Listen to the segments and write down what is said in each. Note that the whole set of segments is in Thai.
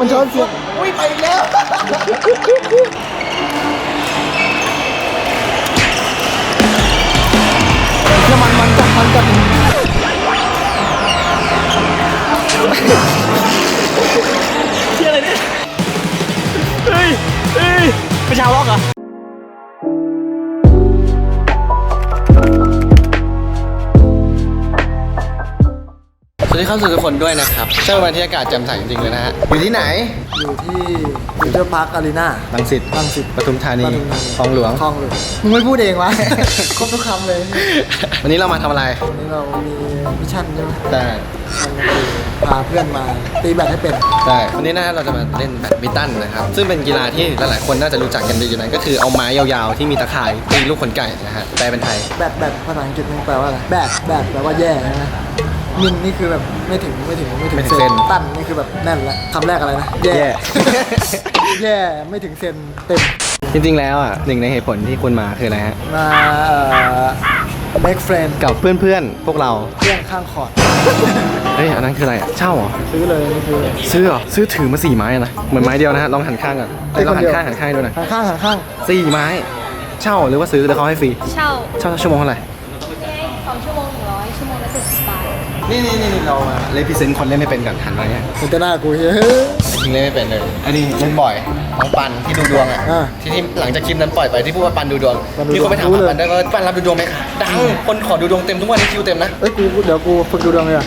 มันช้อนเสียงอุ้ยไปอีกแล้ว น้ำมันมันจับมันจับเชี่ยอะไรเนี่ย เฮ้ย เฮ้ยเป็นชาวล็อกเหรอ สวัสดีครับทุกคนด้วยนะครับเช้าวันที่อากาศแจ่มใสจริงๆเลยนะฮะอยู่ที่ไหนอยู่ที่ฟิวเจอร์พาร์คอารีนาลังสิตรังสิตปทุมธานีปทุมธานี คลองหลวง คลองเลยมึงไม่พูดเองวะ ครบทุกคำเลยวันนี้เรามาทำอะไรวันนี้เรามีมิชชั่นใช่ไหมแต่พาเพื่อนมาตีแบดให้เป็นแต่วันนี้นะฮะเราจะมาเล่นแบดมินตันนะครับซึ่งเป็นกีฬาที่หลายๆคนน่าจะรู้จักกันดีอยู่นะก็คือเอาไม้ยาวๆที่มีตะข่ายตีลูกขนไก่นะฮะแปลเป็นไทย แบดแบดภาษาอังกฤษมันแปลว่าอะไรแบดแบดแปลว่าแย่นะ มินนี่คือแบบไม่ถึงไม่ถึงไม่ถึงไม่ถึงเซเซนน ตันนี่คือแบบแน่นแล้วคำแรกอะไรนะแย่แย่ แย่ไม่ถึงเซนเต็มจริงๆแล้วอะหนึ่งในเหตุผลที่คุณมาคืออะไรฮะ มาเอ่อ make friend กับเพื่อนๆ พวกเราเพื่อนข้างคอร์ดเฮ้ย อันนั้นคืออะไรอะ เช่าเหรอ ซื้อเลยนี่คือซื้อเหรอ ซื้อถือมาสี่ไม้อะนะ เหมือนไม้เดียวนะฮะ ลองหันข้างก่อนเอ้ยลองหันข้างหันข้างให้ดูหน่อยหันข้างหันข้างสี่ไม้ เช่าหรือว่าซื้อแล้วเขาให้ฟรี เช่า เช่าชั่วโมงเท่าไหร่ นี่นี่นี่เราเลพิเซนคนเล่นไม่เป็นก่อนหันมาเนี้ยเห็นแต่หน้ากูเฮ้ยจริงเล่นไม่เป็นเลยอันนี้เล่นบ่อยน้องปันที่ดูดวงอะอ่าที่ที่หลังจากคลิปนั้นปล่อยไปที่พูดว่าปันดูดวงปันดูดวงมีคนไปถามรู้ว่าเลย ปันได้ว่าปันรับดูดวงไหมคะดังคนขอดูดวงเต็มทุกวันนี้คิวเต็มนะ เอ้ยกูเดี๋ยวกูฝึกดูดวงเลยอะ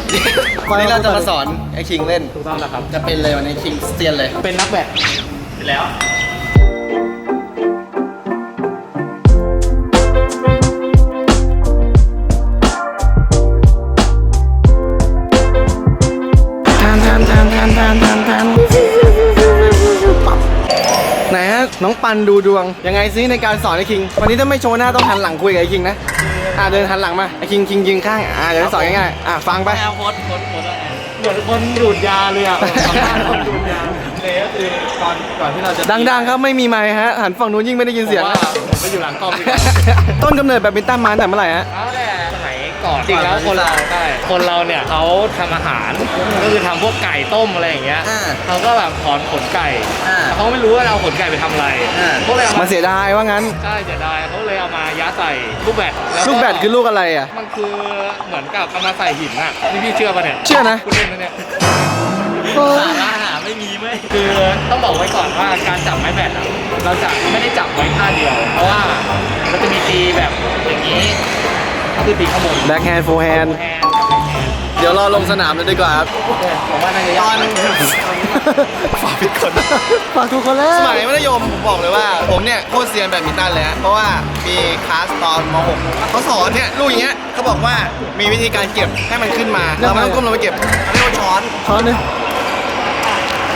วันนี้เราจะมาสอนไอ้คิงเล่นถูกต้องแล้วครับ จะเป็นเลยวันนี้คิงเซียนเลย เป็นนักแบดเสร็จแล้ว นฮะน้องปันดูดวง ยังไงซิในการสอนไอ้คิง วันนี้ถ้าไม่โชว์หน้าต้องหันหลังคุยกับไอ้คิงนะ อ่าเดินหันหลังมาไอ้คิงคิงยิงข้าง อ่าเดี๋ยวจะสอนง่ายๆอ่าฟังไปแอลโค้ดโค้ดโค้ดอะไรเหมือนคนดูดยาเลยอะสัมภาษณ์คนดูดยาเลยก็คือตอนก่อนที่เราจะดังๆครับไม่มีไมค์ฮะหันฝั่งนู้นยิ่งไม่ได้ยินเสียงผมนะว่าผมไปอยู่หลังกล้องดีกว่าต้นกำเนิดแบบมินตันมาตั้งแต่เมื่อไหร่ฮะ เอาแต่สมัย ก่อนจริงแล้วคนเราใช่คนเราเนี่ยเขาทำอาหารก็คือทำพวกไก่ต้มอะไรอย่างเงี้ยอ่าเขาก็แบบถอนขนไก่อ่าเขาไม่รู้ว่าเราเอาขนไก่ไปทำอะไรอ่า เขาเลยเอามามาเสียดายว่างั้น ใช่จะได้เขาเลยเอามายัดใส่ลูกแบดล้วลูกแบดคือลูกอะไรอะ มันคือเหมือนกับเอามาใส่หินอะนี่พี่เชื่อป่ะเนี่ยเชื่อนะ คุณเล่นนะเนี่ยสาระหาไม่มีไหมคือต้องบอกไว้ก่อนว่าการจับไม้แบดอะเราจะไม่ได้จับไว้ท่าเดียว เพราะว่ามันจะมีตีแบบอย่างนี้ ก็คือตีข้างบนแบ็คแฮนด์โฟแฮนด์แฮนด์กับแบ็คแฮนด์เดี๋ยวรอลงสนามเลยดีกว่าครับผมว่าน่าจะตยาอกนฝากผิดคนฝากทุกคนแล้วสมัยมัธยมผมบอกเลยว่า ผมเนี่ยโคตรเซียนแบดมินตันเลยฮะเพราะว่ามีคลาสตอนม .6 เขาสอนเนี่ยลูกอย่างเงี้ยเขาบอกว่ามีวิธีการเก็บให้มันขึ้นมาเราไม่ต้องก้มลงไปเก็บเรียกว่าช้อนช้อนนี่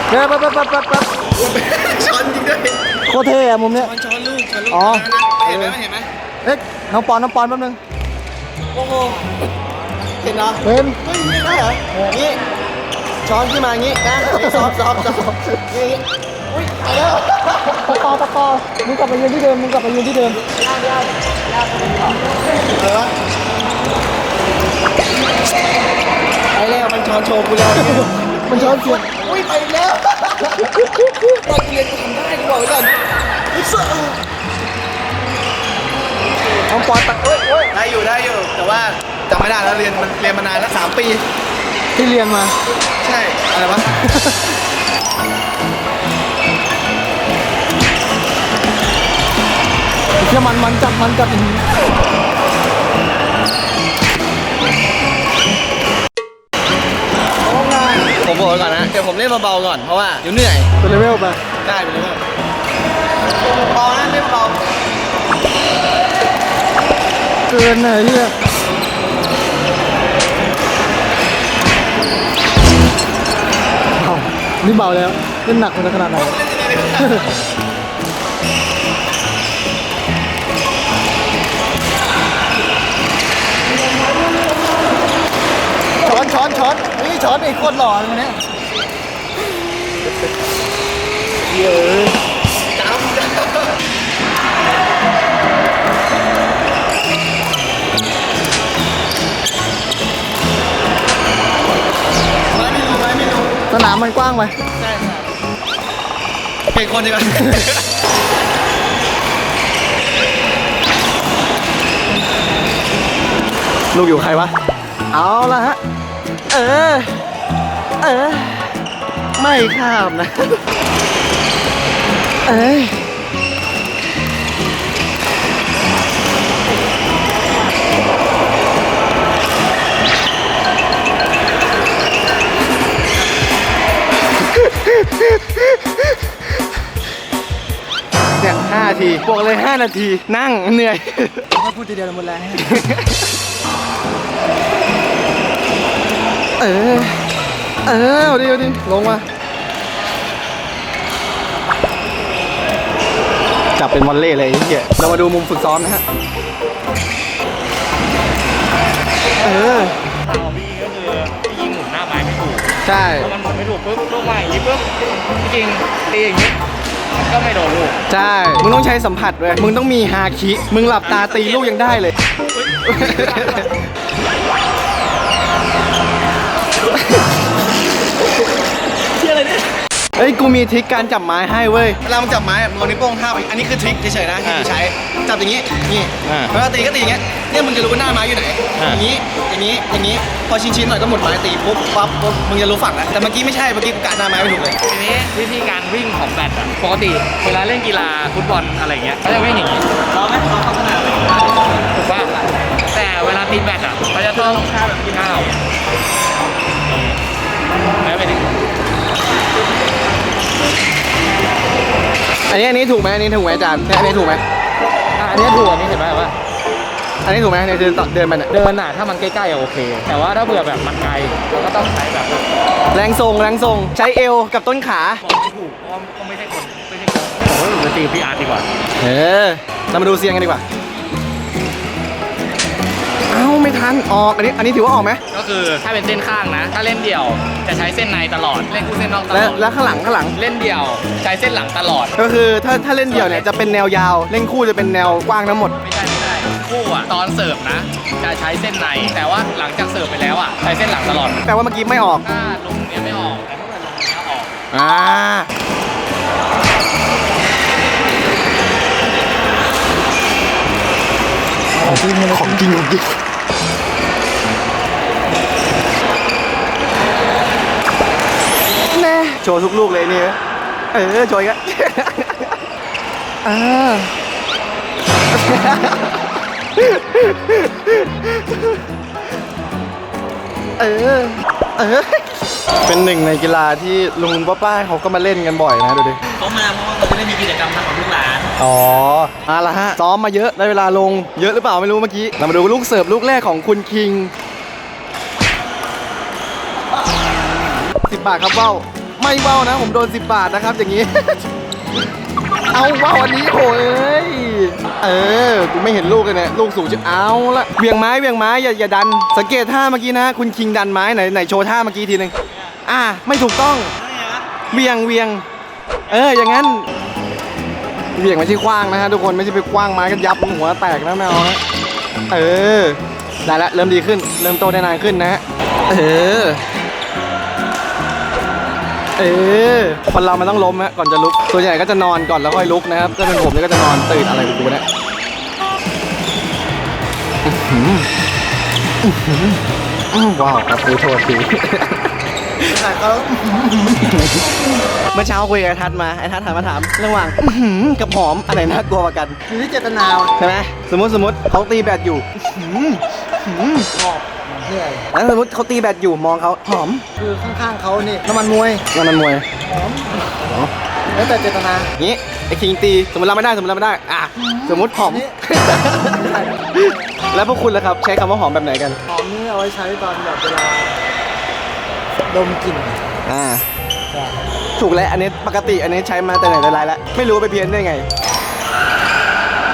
เดี๋ยวแป๊บแป๊บแป๊บแป๊บแป๊บช้อนจริงด้วยโคตรเท่อะมุมเนี้ยช้อนช้อนลูกช้อนลูกอ๋อเห็นไหมเห็นไหมเอ๊ะน้องปอนน้องปอนแป๊บนึง โอ้โห เห็นเนาะเป็น เฮ้ยนี่ได้เหรอ นี่ช้อนขึ้นมาอย่างงี้นะนี่ซ้อมซ้อมซ้อมนี่อุ้ยไปแล้วปอปอปอปอมึงกลับไปยืนที่เดิม มึงกลับไปยืนที่เดิมอะไรวะไปแล้วมันช้อนโชว์กูแล้วมันช้อนเสียงอุ้ยไปอีกแล้วตอนกูเรียนกูทำได้กูบอกไว้ก่อนอุ๊ยเสือ น้องปอนตักเอ้ยเอ้ยได้อยู่ได้อยู่ แต่ว่าจำไม่ได้แล้วเรียนมันเรียนมานานแล้วสามปี ที่เรียนมา ใช่ อะไรวะ เชื่อมันมันจับมันจับอย่างนี้ผมบอกไว้ก่อนนะเดี๋ยวผมเล่นเบาๆก่อนเพราะว่าเดี๋ยวเหนื่อยเป็นเลเวลไปได้ไปเลยเบานะเล่นเบา เกินเลยเฮียเอานี่เบาแล้วเล่นหนักมันจะขนาดไหนช้อนช้อนช้อนนี่ช้อนไอ้โคตรหล่อเลยวันเนี้ยเยอะ ม่ไม่รู้ไม่ไม่รู้สนามมันกว้างไป ใช่ครับลี่ยนคนดีกว่าลูกอยู่ใครวะ เอาละฮะ เออ เออ ไม่ข้ามนะ เอ้ย ทีบอกเลยห้านาที นั่งเหนื่อยถ้าพูดทีเดียวหมดแรงเออ เออเอาดิเอาดิลงมา จับเป็นวอลเล่เลยไอ้เหี้ยเรามาดูมุมฝึกซ้อมนะฮะ เออทางของพี่ก็คือพี่ยิงหมุนหน้าไม้ไม่ถูกใช่ พอมันหมุนไม่ถูกปุ๊บลูกมาอย่างนี้ปุ๊บจริงๆตีอย่างนี้ มันก็ไม่โดนลูก ใช่ มึงต้องใช้สัมผัสเว้ยมึงต้องมีฮาคิ มึงหลับตาตีลูกยังได้เลย เฮ้ยกูมีทริคการจับไม้ให้เว้ยเวลามึงจับไม้อะมึงเอานิ้วโป้งท่าบไปอันนี้คือทริคเฉยๆนะที่กูใช้จับอย่างนี้นี่อ่าเวลาตีก็ตีอย่างเงี้ยเนี่ยมึงจะรู้ว่าหน้าไม้อยู่ไหนอ่า อย่างนี้อย่างนี้อย่างนี้พอชิ้นๆหน่อยก็หมุนไม้ตีปุ๊บปั๊บปุ๊บมึงจะรู้ฝั่งแล้วแต่เมื่อกี้ไม่ใช่เมื่อกี้กูกะหน้าไม้ไม่ถูกเลย ทีนี้วิธีการวิ่งของแบดอะปกติเวลาเล่นกีฬาฟุตบอลอะไรเงี้ยเขาจะวิ่งอย่างนี้เราไหมเราพัฒนาถูกป่ะแต่เวลาตีแบดอะเขาจะต้องท่าแบบที่ก้าวแล้วไปดิ อันนี้อันนี้ถูกไหมอันนี้ถูกไหมอาจารย์เนี่ยอันนี้ถูกไหมอะอันนี้ถูกอันนี้เห็นไหมว่า อันนี้ถูกไหมเนี่ยคือเดินไปเนี่ยเดินน่ะถ้ามันใกล้ๆอะโอเค แต่ว่าถ้าเบื่อแบบมันไกลเราก็ต้องใช้แบบบอกแรงทรงแรงทรงใช้เอวกับต้นขาไม่ถูกเพราะว่าก็ไม่ใช่คนไม่ใช่คนโอ้ยผมจะตีพี่อาร์ตดีกว่า เออเรามาดูเสียงกันดีกว่าเอ้าไม่ทันออกอันนี้อันนี้ถือว่าออกไหมก็คือถ้าเป็นเส้นข้างนะ ถ้าเล่นเดี่ยวจะใช้เส้นในตลอดเล่นคู่เส้นนอกตและลอดแล้วข้างหลังข้างหลัง เล่นเดี่ยวใช้เส้นหลังตลอดก็คือถ้าถ้าเล่นเดี่ยวเนี่ยจะเป็นแนวยาว เล่นคู่จะเป็นแนวกว้างทั้งหมด ไม่ใช่ไม่ใช่คู่อะตอนเสิร์ฟนะ จะใช้เส้นใน แต่ว่าหลังจากเสิร์ฟไปแล้วอะใช้เส้นหลังตลอด แปลว่าเมื่อกี้ไม่ออก ถ้าลงเนี้ยไม่ออกแต่ถ้าเกิดลงเนี้ยออก อ่าของจริงเลยของจริงของจริงแน่ โชว์ทุกลูกเลยนี่เว้ยเออโชว์อีกแล้วอ่าเออเออเป็นหนึ่งในกีฬาที่ลุงลุงป้าป้าเขาก็มาเล่นกันบ่อยนะดูดิเขามาเพราะว่าเขาจะได้มีกิจกรรมทำของลูกหลานอ๋อมาละฮะซ้อมมาเยอะได้เวลาลงเยอะหรือเปล่าไม่รู้เมื่อกี้เรามาดูลูกเสิร์ฟลูกแรกของคุณคิง10บาทครับเบ้า ไม่เบ้านะ ผมโดน 10 บาทนะครับ อย่างนี้ เอาเบ้าอันนี้โอ้ย เออ กูไม่เห็นลูกเลยเนี่ย ลูกสูงจะเอาละเวียงไม้เวียงไม้อย่าอย่าดัน สังเกตท่าเมื่อกี้นะ คุณคิงดันไม้ไหนไหนโชว์ท่าเมื่อกี้ทีนึงอ่า ไม่ถูกต้อง เวียงเวียง เออ อย่างนั้น เวียงไม่ใช่คว้างนะฮะทุกคน ไม่ใช่ไปคว้างไม้กันยับหัวแตกนะไม่เอานะเออ ได้ละ เริ่มดีขึ้น เริ่มโตได้นานขึ้นนะฮะ เออ เออคนเรามันต้องล้มฮะก่อนจะลุก ส่วนใหญ่ก็จะนอนก่อนแล้วค่อยลุกนะครับถ้าเป็นผมเนี่ยก็จะนอนตื่นอะไรของกูเนี่ยอื้อหืออื้อหืออื้อว้าวครับกูโทษทีเมื่อเช้าคุยกับไอ้ทัศน์มาไอ้ทัศน์ถามมาถามระหว่างอื้อหือกับหอมอันไหนน่ากลัวกว่ากันอยู่ที่เจตนาว่ะใช่ไหมสมมติสมมติเขาตีแบดอยู่อื้อหืออื้อหือ เหนื่อยแล้วสมมติเขาตีแบดอยู่มองเขาหอมคือข้างๆเขานี่น้ำมันมวยนั่นมันมวยแล้วแต่เจตนางี้ไอ้คิงตีสมมติเราไม่ได้สมมติเราไม่ได้อะสมมติหอมนี่แล้วพวกคุณล่ะครับใช้คำว่าหอมแบบไหนกันหอมนี่เอาไว้ใช้ตอนแบบเวลาดมกลิ่นอ่าถูกแล้วอันนี้ปกติอันนี้ใช้มาแต่ไหนแต่ไรแล้วไม่รู้ว่าไปเพี้ยนได้ไง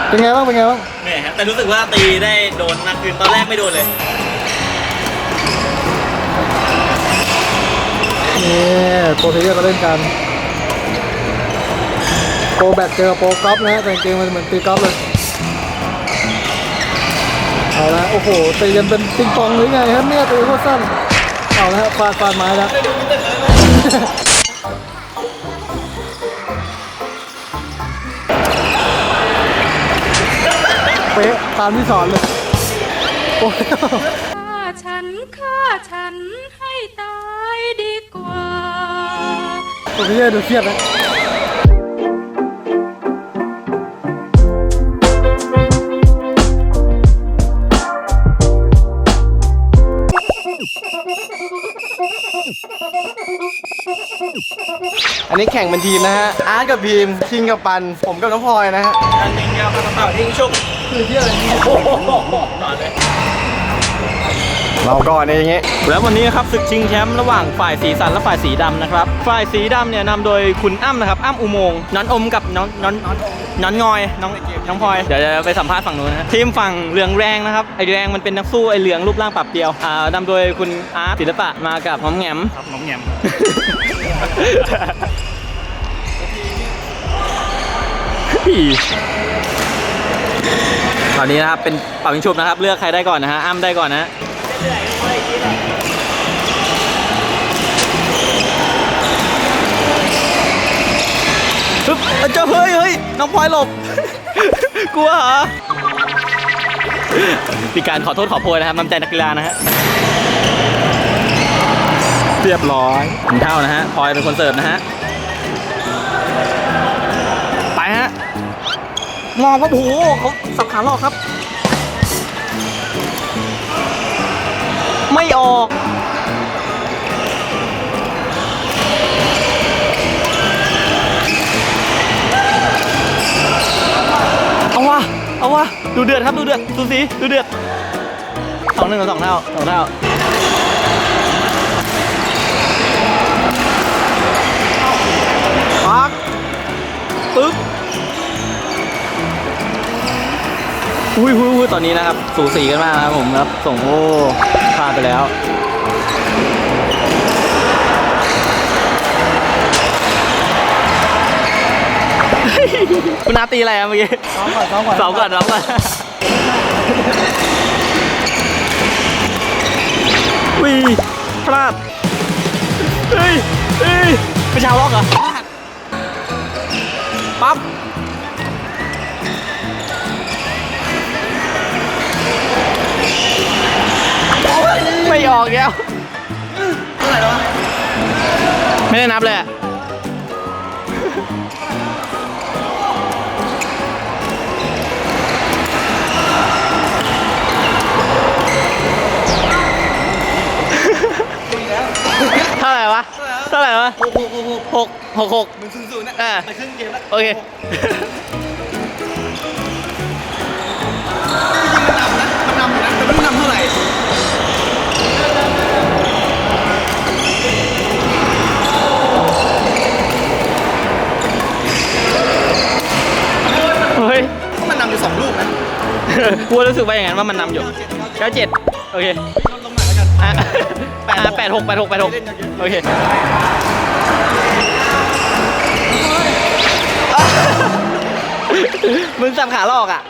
เป็นไงบ้างเป็นไงบ้างเหนื่อยครับแต่รู้สึกว่าตีได้โดนมากขึ้นตอนแรกไม่โดนเลย โปรเทเยอร์ก็เล่นกัน โปรแบตเจอโปรกอล์ฟนะฮะแต่เกมมันเหมือนตีกอล์ฟเลยเอาละโอ้โหตียันเป็นติงปองหรือไงครับเนี่ยตีโคตรสั้นเอาละฮะฟาดฟาดไม้แล้วเป๊ะตามที่สอนเลยโอ้ยฉันฆ่าฉันให้ตา ดีกว่าโอ้ยดูเครียดนะอันนี้แข่งเป็นทีมนะฮะ อาร์ตกับพีมคิงกับปัน ผมกับน้องพลอยนะฮะอันหนึ่งยาวกระเป๋าทิ้งชุบคือเที่ยอะไรนี่เราก่อนเนี่ยอย่างงี้ แล้ววันนี้นะครับศึกชิงแชมป์ระหว่างฝ่ายสีสันและฝ่ายสีดำนะครับ ฝ่ายสีดำเนี่ยนำโดยคุณอ้ำนะครับ อ้ำอุโมงค์น้อนอมกับน้อนน้อนน้อนงอยน้องน้องพลอยเดี๋ยวจะไปสัมภาษณ์ฝั่งนู้นนะฮะทีมฝั่งเหลืองแรงนะครับไอแดงมันเป็นนักสู้ไอเหลืองรูปร่างปรับเปรียวอ่านำโดยคุณอาร์ตศิลปะมากับหอมแหงมครับหอมแหงมตอนนี้นะครับเป็นเป่ายิงฉุบนะครับ เลือกใครได้ก่อนนะฮะอ้ำได้ก่อนนะ ฮะปึ๊บเจ้าเฮ้ยเฮ้ยน้องพลอยหลบ กลัวเหรอมีการขอโทษขอโพยนะครับน้ำใจนักกีฬานะฮะ เรียบร้อยถึงเท่านะฮะพลอยเป็นคนเสิร์ฟนะฮะ ไปฮะมองว่าโอ้โหเขาสับขาหลอกครับ ไม่ออก เอาวะเอาวะดูเดือดครับดูเดือดดูสีดูเดือดสองหนึ่งสองเท่าสองเท่าปักปึ๊บอุ้ยอุ้ยอุ้ยตอนนี้นะครับ สูสีกันมากนะครับผมครับ ส่งโอ้ พลาดไปแล้วคุณอาตีอะไรอะเมื่อกี้ซ้อมก่อนซ้อมก่อนเสาก่อนเสาก่อนวิพลาดเฮ้ยเฮ้ยเป็นชาวล็อกเหรอพลาดปั๊บ ไม่ออกแล้วเท่าไหร่แล้วไม่ได้นับเลยอะเท่าไหร่วะเท่าไหร่วะหกหกหกหกหกหก หนึ่งศูนย์ศูนย์นะอ่า ไปครึ่งเกมแล้วโอเคมันนำอยู่นะ แต่ไม่รู้นำเท่าไหร่ เฮ้ย ก็มันนำอยู่ สองลูกนะกูรู้สึกว่าอย่างนั้นว่ามันนำอยู่เก้าเจ็ดโอเคลงมาแล้วกันแปดหกแปดหกแปดหกโอเคมึงสับขาลอกอะ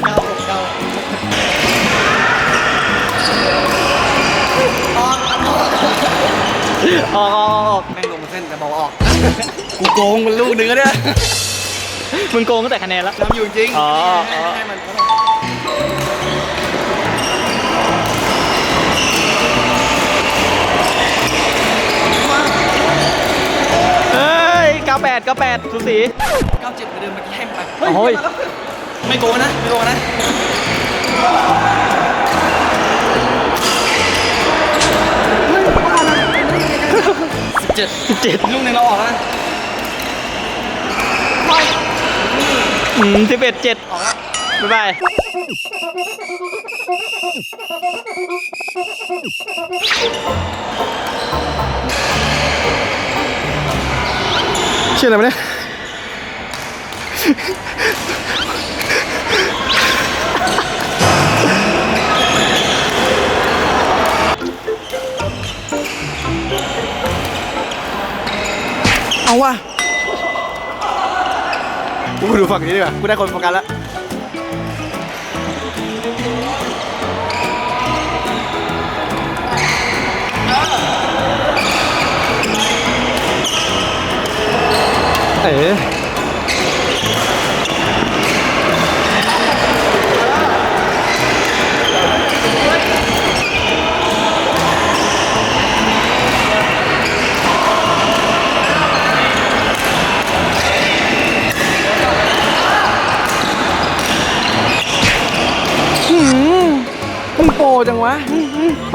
ออกออกออกออกแม่งลงมาเส้นแต่บอกว่าออก กูโกงมันลูกนึงก็ได้ มึงโกงตั้งแต่คะแนนแล้วนำอยู่จริงอ๋อให้อ๋อ ให้มันเฮ้ยเก้าแปดเก้าแปดสูสีเก้าเจ็ดไปเดิมเมื่อกี้ให้มันไปโอ้ยไม่โกงนะ ไม่โกงนะสิบเจ็ดสิบเจ็ดลูกหนึ่งเราออกแล้วนะ อืม สิบเอ็ดเจ็ดบ๊ายบายเชื่ออะไรไหมเนี่ยเอาว่ะ กูดูฝั่งนี้ดีกว่ากูได้คนโฟกัสแล้วเอ๋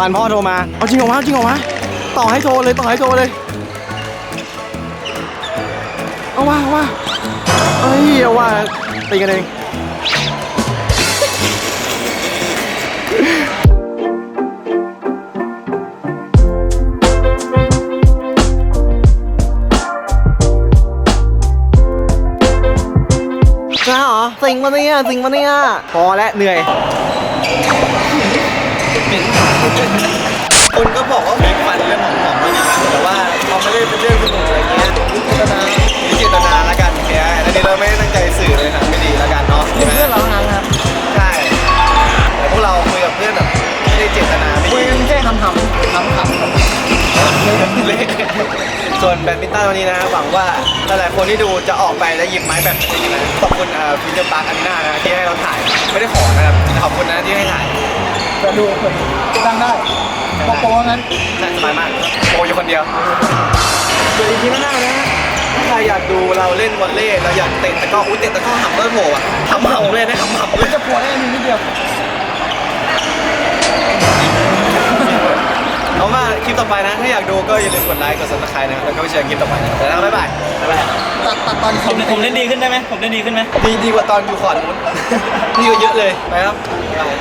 ปานพ่อโทรมา เอาจริงเหรอวะจริงเหรอวะต่อให้โทรเลยต่อให้โทรเลย เอาว่าเอาว่าเอ้ยเอาว่าตีกันเองจ้าเหรอสิงมาเนี่ยสิงมาเนี่ยพอแล้วเหนื่อย คนก็บอกว่าผมฟันเรื่องของผมไม่ดีนะแต่ว่าเขาไม่ได้เป็นเรื่องสนุกอะไรเงี้ยเจตนาเจตนาละกันแค่อันนี้เราไม่ได้ตั้งใจสื่อเลยนะไม่ดีละกันเนาะเพื่อนเราทางครับใช่แต่พวกเราคุยกับเพื่อนแบบไม่ได้เจตนาไม่คุยดีกันแค่คำๆคำๆส่วนแบดมินตันวันนี้นะหวังว่าหลายๆคนที่ดูจะออกไปแล้วหยิบไม้แบบจริงนะขอบคุณฟิวเจอร์ปาร์คอารีนานะที่ให้เราถ่ายไม่ได้ขอนะครับขอบคุณนะที่ให้ถ่าย จะดูเผื่อตั้งได้โป๊ะๆงั้นใช่สบายมากโปอยู่คนเดียวเดี๋ยวอีพีหน้านะถ้าใครอยากดูเราเล่นวอลเลย์เราอยากเตะตะกร้ออุ้ยเตะตะกร้อหับเบอร์โผล่อะทำหับเลยนะทำหับเลยจะปวดได้นิดเดียวเอามาคลิปต่อไปนะ ถ้าอยากดูก็อย่าลืมกดไลค์กดซับสไครต์นะครับแล้วก็ไปเจอคลิปต่อไปนะแล้วบ๊ายบายบ๊ายบายตัดตัดตอนผมผมเล่นดีขึ้นได้ไหมผมเล่นดีขึ้นไหมดีดีกว่าตอนอยู่ขอนนู้นดีกว่าเยอะเลยไปครับบ๊ายบาย